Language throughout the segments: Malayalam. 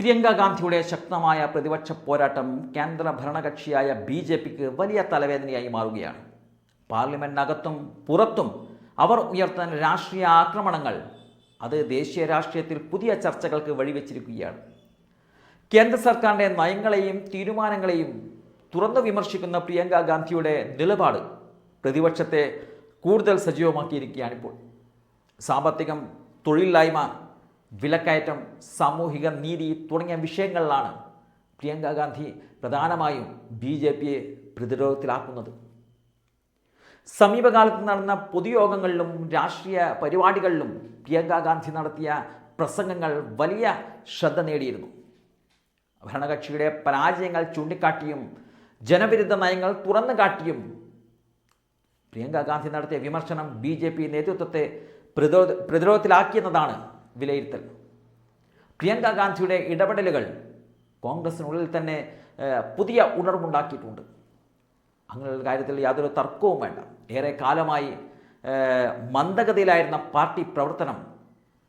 പ്രിയങ്ക ഗാന്ധിയുടെ ശക്തമായ പ്രതിപക്ഷ പോരാട്ടം കേന്ദ്ര ഭരണകക്ഷിയായ ബി ജെ പിക്ക് വലിയ തലവേദനയായി മാറുകയാണ്. പാർലമെന്റിനകത്തും പുറത്തും അവർ ഉയർത്തുന്ന രാഷ്ട്രീയ ആക്രമണങ്ങൾ അത് ദേശീയ രാഷ്ട്രീയത്തിൽ പുതിയ ചർച്ചകൾക്ക് വഴിവെച്ചിരിക്കുകയാണ്. കേന്ദ്ര സർക്കാരിന്റെ നയങ്ങളെയും തീരുമാനങ്ങളെയും തുറന്നു വിമർശിക്കുന്ന പ്രിയങ്ക ഗാന്ധിയുടെ നിലപാട് പ്രതിപക്ഷത്തെ കൂടുതൽ സജീവമാക്കിയിരിക്കുകയാണിപ്പോൾ. സാമ്പത്തികം തൊഴിലില്ലായ്മ വിലക്കയറ്റം സാമൂഹിക നീതി തുടങ്ങിയ വിഷയങ്ങളിലാണ് പ്രിയങ്ക ഗാന്ധി പ്രധാനമായും ബി ജെ പിയെ പ്രതിരോധത്തിലാക്കുന്നത്. സമീപകാലത്ത് നടന്ന പൊതുയോഗങ്ങളിലും രാഷ്ട്രീയ പരിപാടികളിലും പ്രിയങ്ക ഗാന്ധി നടത്തിയ പ്രസംഗങ്ങൾ വലിയ ശ്രദ്ധ നേടിയിരുന്നു. ഭരണകക്ഷിയുടെ പരാജയങ്ങൾ ചൂണ്ടിക്കാട്ടിയും ജനവിരുദ്ധ നയങ്ങൾ തുറന്നു കാട്ടിയും പ്രിയങ്ക ഗാന്ധി നടത്തിയ വിമർശനം ബി ജെ പി നേതൃത്വത്തെ പ്രതിരോധ പ്രതിരോധത്തിലാക്കിയെന്നതാണ് വിലയിരുത്തൽ. പ്രിയങ്ക ഗാന്ധിയുടെ ഇടപെടലുകൾ കോൺഗ്രസിനുള്ളിൽ തന്നെ പുതിയ ഉണർവുണ്ടാക്കിയിട്ടുണ്ട്. അങ്ങനെയുള്ള കാര്യത്തിൽ യാതൊരു തർക്കവും വേണ്ട. ഏറെ കാലമായി മന്ദഗതിയിലായിരുന്ന പാർട്ടി പ്രവർത്തനം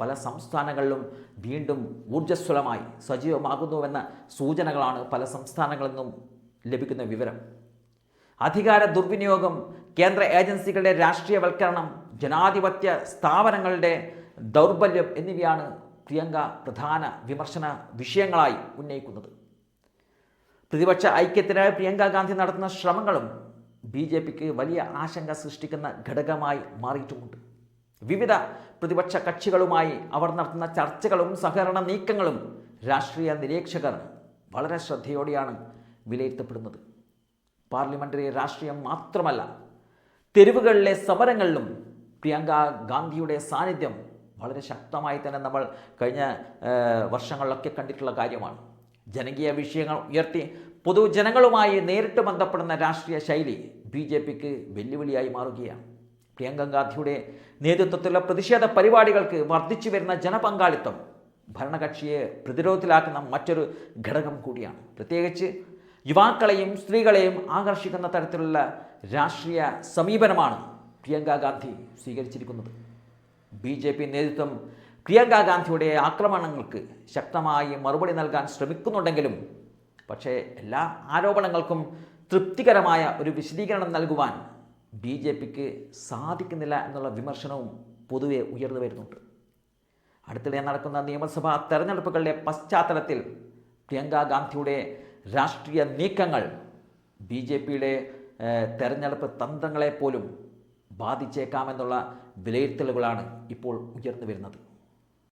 പല സംസ്ഥാനങ്ങളിലും വീണ്ടും ഊർജസ്വലമായി സജീവമാകുന്നുവെന്ന സൂചനകളാണ് പല സംസ്ഥാനങ്ങളിൽ നിന്നും ലഭിക്കുന്ന വിവരം. അധികാര ദുർവിനിയോഗം കേന്ദ്ര ഏജൻസികളുടെ രാഷ്ട്രീയവൽക്കരണം ജനാധിപത്യ സ്ഥാപനങ്ങളുടെ ദൗർബല്യം എന്നിവയാണ് പ്രിയങ്ക പ്രധാന വിമർശന വിഷയങ്ങളായി ഉന്നയിക്കുന്നത്. പ്രതിപക്ഷ ഐക്യത്തിനായി പ്രിയങ്ക ഗാന്ധി നടത്തുന്ന ശ്രമങ്ങളും ബി ജെ പിക്ക് വലിയ ആശങ്ക സൃഷ്ടിക്കുന്ന ഘടകമായി മാറിയിട്ടുമുണ്ട്. വിവിധ പ്രതിപക്ഷ കക്ഷികളുമായി അവർ നടത്തുന്ന ചർച്ചകളും സഹകരണ നീക്കങ്ങളും രാഷ്ട്രീയ നിരീക്ഷകർ വളരെ ശ്രദ്ധയോടെയാണ് വിലയിരുത്തപ്പെടുന്നത്. പാർലമെന്ററി രാഷ്ട്രീയം മാത്രമല്ല തെരുവുകളിലെ സമരങ്ങളിലും പ്രിയങ്ക ഗാന്ധിയുടെ സാന്നിധ്യം വളരെ ശക്തമായി തന്നെ നമ്മൾ കഴിഞ്ഞ വർഷങ്ങളിലൊക്കെ കണ്ടിട്ടുള്ള കാര്യമാണ്. ജനകീയ വിഷയങ്ങൾ ഉയർത്തി പൊതുജനങ്ങളുമായി നേരിട്ട് ബന്ധപ്പെടുന്ന രാഷ്ട്രീയ ശൈലി ബി ജെ പിക്ക് വെല്ലുവിളിയായി മാറുകയാണ്. പ്രിയങ്ക ഗാന്ധിയുടെ നേതൃത്വത്തിലുള്ള പ്രതിഷേധ പരിപാടികൾക്ക് വർദ്ധിച്ചു വരുന്ന ജനപങ്കാളിത്തം ഭരണകക്ഷിയെ പ്രതിരോധത്തിലാക്കുന്ന മറ്റൊരു ഘടകം കൂടിയാണ്. പ്രത്യേകിച്ച് യുവാക്കളെയും സ്ത്രീകളെയും ആകർഷിക്കുന്ന തരത്തിലുള്ള രാഷ്ട്രീയ സമീപനമാണ് പ്രിയങ്ക ഗാന്ധി സ്വീകരിച്ചിരിക്കുന്നത്. ബി ജെ പി നേതൃത്വം പ്രിയങ്ക ഗാന്ധിയുടെ ആക്രമണങ്ങൾക്ക് ശക്തമായി മറുപടി നൽകാൻ ശ്രമിക്കുന്നുണ്ടെങ്കിലും പക്ഷേ എല്ലാ ആരോപണങ്ങൾക്കും തൃപ്തികരമായ ഒരു വിശദീകരണം നൽകുവാൻ ബി ജെ പിക്ക് സാധിക്കുന്നില്ല എന്നുള്ള വിമർശനവും പൊതുവെ ഉയർന്നു വരുന്നുണ്ട്. അടുത്തിടെ നടക്കുന്ന നിയമസഭാ തെരഞ്ഞെടുപ്പുകളുടെ പശ്ചാത്തലത്തിൽ പ്രിയങ്ക ഗാന്ധിയുടെ രാഷ്ട്രീയ നീക്കങ്ങൾ ബി ജെ പിയുടെ തെരഞ്ഞെടുപ്പ് തന്ത്രങ്ങളെപ്പോലും ബാധിച്ചേക്കാമെന്നുള്ള വിലയിരുത്തലുകളാണ് ഇപ്പോൾ ഉയർന്നു വരുന്നത്.